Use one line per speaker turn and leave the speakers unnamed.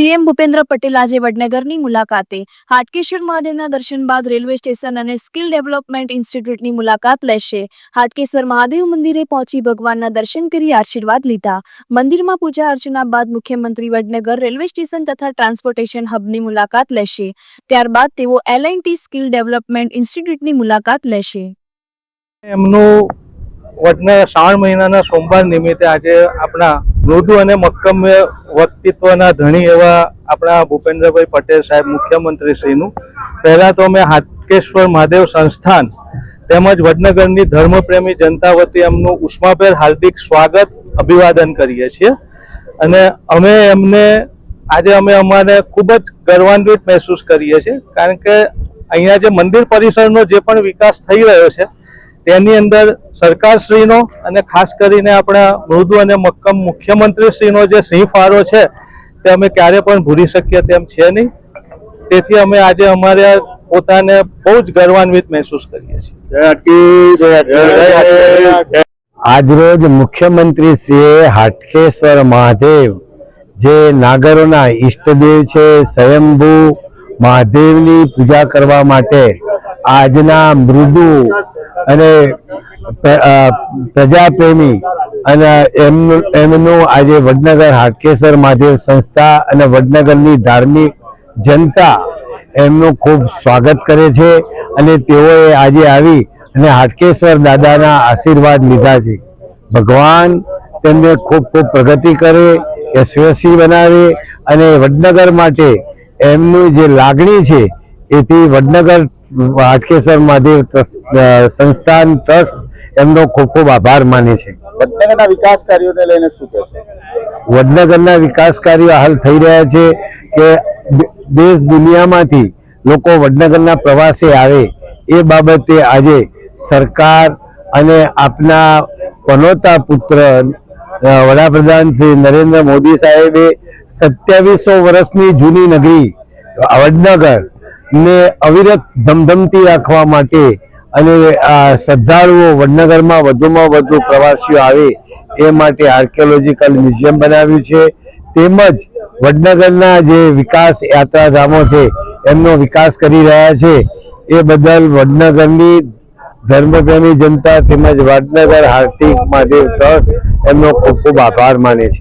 CM Bhupendra Patel આજે વડનગરની મુલાકાતે. હાટકેશ્વર મહાદેવના દર્શન બાદ રેલવે સ્ટેશન અને સ્કિલ ડેવલપમેન્ટ ઇન્સ્ટિટ્યૂટની મુલાકાત લેશે. હાટકેશ્વર મહાદેવ મંદિરે પહોંચી ભગવાનના દર્શન કરી આશીર્વાદ લીધા. મંદિરમાં પૂજા અર્ચના બાદ મુખ્યમંત્રી વડનગર રેલવે સ્ટેશન તથા ટ્રાન્સપોર્ટેશન હબની મુલાકાત લેશે. ત્યારબાદ તેઓ એલ સ્કિલ ડેવલપમેન્ટ ઇન્સ્ટિટ્યૂટની મુલાકાત લેશે.
એમનું વડના શ્રાવણ મહિનાના સોમવાર નિમિત્તે આજે આપણા મૃદુ અને મક્કમ વ્યક્તિત્વના ધણી એવા આપણા ભૂપેન્દ્રભાઈ પટેલ સાહેબ મુખ્યમંત્રી શ્રીનું પહેલા તો અમે હાટકેશ્વર મહાદેવ સંસ્થાન તેમજ વડનગરની ધર્મપ્રેમી જનતા વતી એમનું ઉષ્માભેર હાર્દિક સ્વાગત અભિવાદન કરીએ છીએ. અને અમે એમને આજે અમે અમારે ખૂબ જ ગર્વાન્વિત મહેસૂસ કરીએ છીએ. કારણ કે અહીંયા જે મંદિર પરિસરનો જે પણ વિકાસ થઈ રહ્યો છે તેની અંદર સરકારશ્રીનો અને ખાસ કરીને આપણા મૃદુ અને મક્કમ મુખ્યમંત્રીશ્રીનો જે સિંહ ફાળો છે તે અમે ક્યારે પણ ભૂલી શકીએ તેમ છે નહીં. તેથી અમે આજે અમારે પોતાને બહુ જ ગર્વાન્વિત મહેસૂસ કરીએ છીએ.
આજરોજ મુખ્યમંત્રી શ્રીએ હાટકેશ્વર મહાદેવ જે નાગરોના ઈષ્ટદેવ છે સ્વયંભૂ મહાદેવની પૂજા કરવા માટે આજના મૃદુ અને પ્રજાપ્રેમી અને એમનું એમનું આજે વડનગર હાટકેશ્વર મહાદેવ સંસ્થા અને વડનગરની ધાર્મિક જનતા એમનું ખૂબ સ્વાગત કરે છે અને તેઓએ આજે આવી અને હાટકેશ્વર દાદાના આશીર્વાદ લીધા છે. ભગવાન તેમને ખૂબ ખૂબ પ્રગતિ કરે, યશસ્વી બનાવે અને વડનગર માટે એમનું જે લાગણી છે એથી વડનગર હાટકેશ્વર મહાદેવ ટ્રસ્ટ, સંસ્થાન ટ્રસ્ટ એમનો ખૂબ ખૂબ આભાર માને છે.
વડનગરના વિકાસ કાર્યોને લઈને શું કહેશો
વડનગરના વિકાસ કાર્યો હાલ થઈ રહ્યા છે કે દેશ દુનિયામાંથી લોકો વડનગરના પ્રવાસે આવે એ બાબતે આજે સરકાર અને આપના પનોતા પુત્ર વડાપ્રધાન શ્રી નરેન્દ્ર મોદી સાહેબે સત્યાવીસો વર્ષની જૂની નગરી વડનગર ને અવિરત ધમધમતી રાખવા માટે અને શ્રદ્ધાળુઓ વડનગરમાં વધુમાં વધુ પ્રવાસીઓ આવે એ માટે આર્કિયોલોજીકલ મ્યુઝિયમ બનાવ્યું છે. તેમજ વડનગરના જે વિકાસ યાત્રાધામો છે, એમનો વિકાસ કરી રહ્યા છે. એ બદલ વડનગરની ધર્મપ્રેમી જનતા તેમજ વડનગર હાર્દિક મહાદેવ ટ્રસ્ટ એમનો ખૂબ ખૂબ આભાર માને છે.